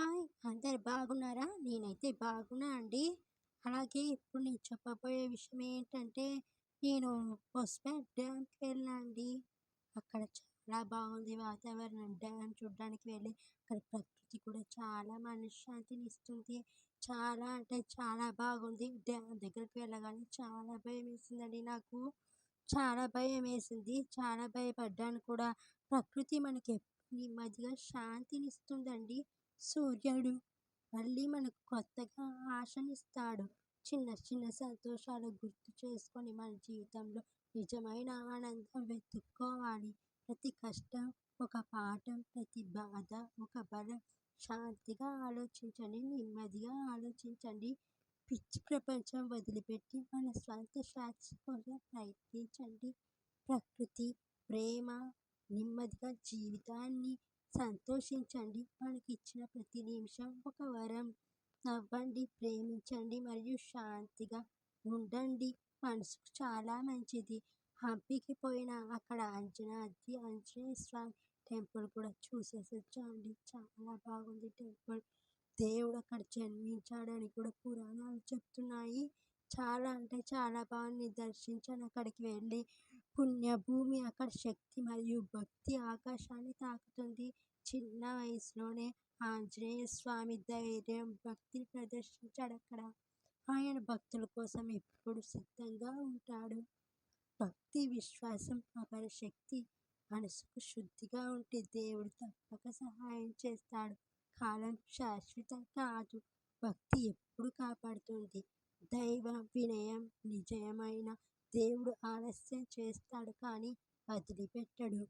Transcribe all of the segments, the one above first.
Hi అందరు బాగున్నారా? నేనైతే బాగున్నా అండి. అలాగే ఇప్పుడు నేను చెప్పబోయే విషయం ఏంటంటే నేను హొస్పేట్ డ్యామ్కి వెళ్ళినా అండి. అక్కడ చాలా బాగుంది వాతావరణం. డ్యామ్ చూడడానికి వెళ్ళి అక్కడ ప్రకృతి కూడా చాలా మనశ్శాంతిని ఇస్తుంది. చాలా అంటే చాలా బాగుంది. డ్యామ్ దగ్గరికి వెళ్ళగానే చాలా భయం వేసిందండి నాకు. చాలా భయం వేసింది. చాలా భయపడ్డాను కూడా. ప్రకృతి మనకి నెమ్మదిగా శాంతినిస్తుందండి సూర్యుడు మళ్ళీ మనకు కొత్తగా ఆశనిస్తాడు. చిన్న చిన్న సంతోషాలు గుర్తు చేసుకొని మన జీవితంలో నిజమైన ఆనందం వెతుక్కోవాలి. ప్రతి కష్టం ఒక పాఠం ప్రతి బాధ ఒక బలం. శాంతిగా ఆలోచించండి నెమ్మదిగా ఆలోచించండి. పిచ్చి ప్రపంచం వదిలిపెట్టి మన స్వంత శాంతి కోసం ప్రయత్నించండి. ప్రకృతి ప్రేమ నెమ్మదిగా జీవితాన్ని సంతోషించండి. మనకి ఇచ్చిన ప్రతి నిమిషం ఒక వరం. నవ్వండి ప్రేమించండి మరియు శాంతిగా ఉండండి. మనసుకు చాలా మంచిది. హంపీకి పోయిన అక్కడ అంజనాద్రి ఆంజనేయ స్వామి టెంపుల్ కూడా చూసేసి వచ్చామండి. చాలా బాగుంది టెంపుల్. దేవుడు అక్కడ జన్మించాడని కూడా పురాణాలు చెప్తున్నాయి. చాలా అంటే చాలా బాగుంది. దర్శించాను అక్కడికి వెళ్ళి. పుణ్యభూమి అక్కడ శక్తి మరియు భక్తి ఆకాశాన్ని తాకుతుంది. చిన్న వయసులోనే ఆంజనేయ స్వామి ధైర్యం భక్తిని ప్రదర్శించాడు అక్కడ. ఆయన భక్తుల కోసం ఎప్పుడు సిద్ధంగా ఉంటాడు. భక్తి విశ్వాసం అపర శక్తి మనసుకు శుద్ధిగా ఉంటే దేవుడు తప్పక సహాయం చేస్తాడు. కాలం శాశ్వతం కాదు. భక్తి ఎప్పుడు కాపాడుతుంది? దైవ వినయం నిజమైన దేవుడు ఆలస్యం చేస్తాడు కానీ వదిలిపెట్టడు.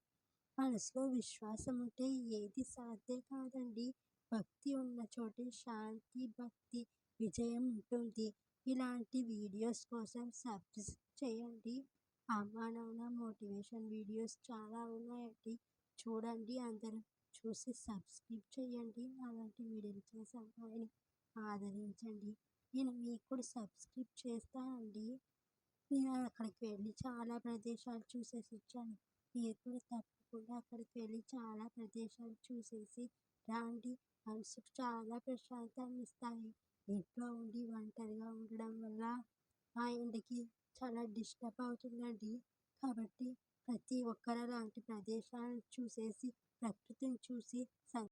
మనసులో విశ్వాసం ఉంటే ఏది సాధ్యం కాదండి. భక్తి ఉన్న చోటే శాంతి భక్తి విజయం ఉంటుంది. ఇలాంటి వీడియోస్ కోసం సబ్స్క్రైబ్ చేయండి. అమ్మానవన మోటివేషన్ వీడియోస్ చాలా ఉన్నాయండి. చూడండి అందరూ చూసి సబ్స్క్రైబ్ చేయండి. అలాంటి వీడియోలు చేసే అమ్మాయిని ఆదరించండి. నేను మీకు కూడా సబ్స్క్రైబ్ చేస్తానండి. నేను అక్కడికి వెళ్ళి చాలా ప్రదేశాలు చూసేసి వచ్చాను. మీరు కూడా తప్పకుండా అక్కడికి వెళ్ళి చాలా ప్రదేశాలు చూసేసి రాండి. మనసుకు చాలా ప్రశాంతాన్ని ఇస్తాయి. ఇంట్లో ఉండి ఒంటరిగా ఉండడం వల్ల మైండ్కి చాలా డిస్టర్బ్ అవుతుందండి. కాబట్టి ప్రతి ఒక్కరు అలాంటి ప్రదేశాలను చూసేసి ప్రకృతిని చూసి